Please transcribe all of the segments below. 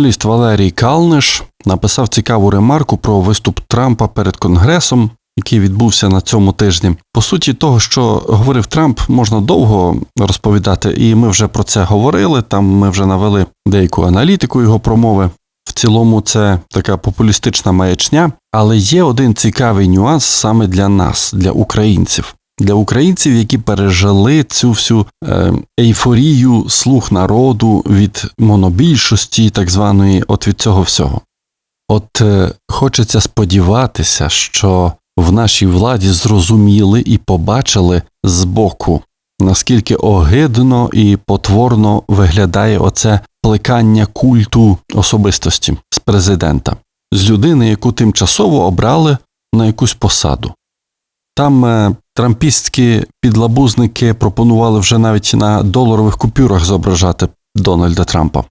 Журналіст Валерій Калниш написав цікаву ремарку про виступ Трампа перед Конгресом, який відбувся на цьому тижні. По суті, того, що говорив Трамп, можна довго розповідати, і ми вже про це говорили. Там ми вже навели деяку аналітику його промови. В цілому, це така популістична маячня, але є один цікавий нюанс саме для нас, для українців. Для українців, які пережили цю всю е, ейфорію слух народу від монобільшості, так званої, от від цього всього. От е, хочеться сподіватися, що в нашій владі зрозуміли і побачили збоку, наскільки огидно і потворно виглядає оце плекання культу особистості з президента, з людини, яку тимчасово обрали на якусь посаду. Там е, трампістські підлабузники пропонували вже навіть на доларових купюрах зображати Дональда Трампа.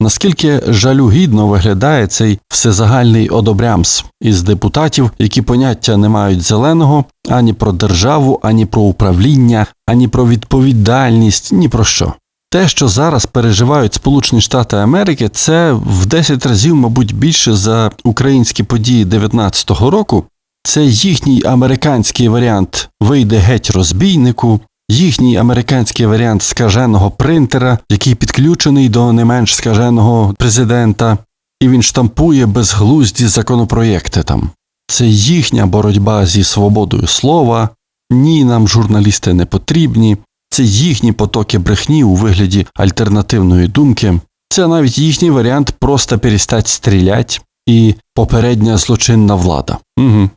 Наскільки жалюгідно виглядає цей всезагальний одобрямс із депутатів, які поняття не мають зеленого ані про державу, ані про управління, ані про відповідальність, ні про що. Те, що зараз переживають Сполучені Штати Америки, це в 10 разів, мабуть, більше за українські події 19-го року. Це їхній американський варіант вийде геть розбійнику, їхній американський варіант скаженого принтера, який підключений до не менш скаженого президента, і він штампує безглузді законопроєкти там. Це їхня боротьба зі свободою слова. Ні, нам журналісти не потрібні. Це їхні потоки брехні у вигляді альтернативної думки. Це навіть їхній варіант просто перестать стрілять і попередня злочинна влада. Угу.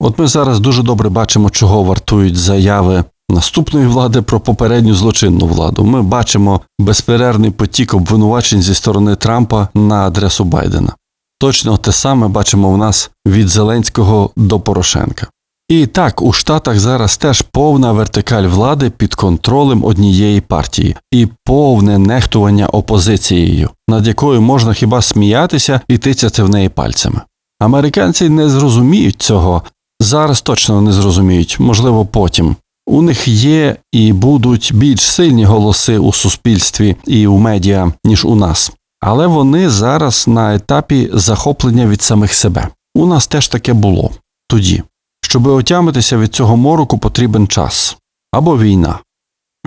От ми зараз дуже добре бачимо, чого вартують заяви наступної влади про попередню злочинну владу. Ми бачимо безперервний потік обвинувачень зі сторони Трампа на адресу Байдена. Точно те саме бачимо в нас від Зеленського до Порошенка. І так, у Штатах зараз теж повна вертикаль влади під контролем однієї партії і повне нехтування опозицією, над якою можна хіба сміятися і тицяти в неї пальцями. Американці не зрозуміють цього, зараз точно не зрозуміють, можливо, потім. У них є і будуть більш сильні голоси у суспільстві і у медіа, ніж у нас. Але вони зараз на етапі захоплення від самих себе. У нас теж таке було тоді. Щоби отямитися від цього мороку, потрібен час або війна.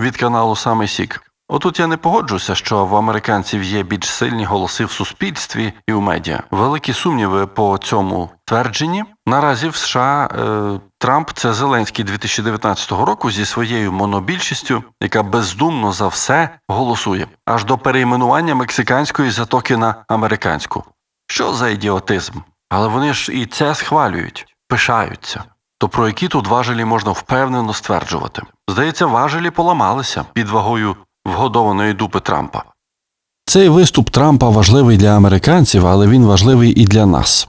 Від каналу Саме Сік. Отут я не погоджуся, що в американців є більш сильні голоси в суспільстві і у медіа. Великі сумніви по цьому твердженні. Наразі в США е, Трамп це Зеленський 2019 року зі своєю монобільшістю, яка бездумно за все голосує, аж до перейменування мексиканської затоки на американську. Що за ідіотизм? Але вони ж і це схвалюють, пишаються. То про які тут важелі можна впевнено стверджувати? Здається, важелі поламалися під вагою вгодованої дупи Трампа. Цей виступ Трампа важливий для американців, але він важливий і для нас.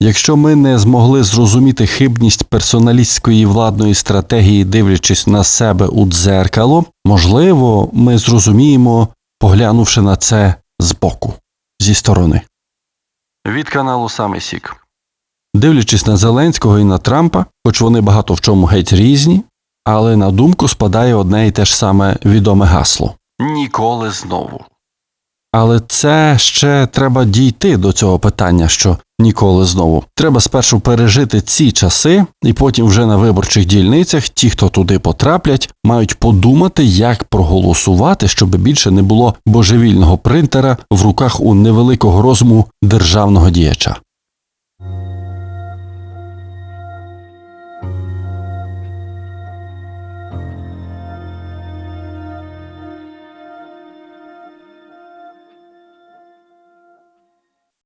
Якщо ми не змогли зрозуміти хибність персоналістської владної стратегії, дивлячись на себе у дзеркало, можливо, ми зрозуміємо, поглянувши на це збоку, зі сторони. Від каналу Саме Сік. Дивлячись на Зеленського і на Трампа, хоч вони багато в чому геть різні, але на думку спадає одне і те ж саме відоме гасло Ніколи знову. Але це ще треба дійти до цього питання, що ніколи знову. Треба спершу пережити ці часи, і потім вже на виборчих дільницях ті, хто туди потраплять, мають подумати, як проголосувати, щоб більше не було божевільного принтера в руках у невеликого розуму державного діяча.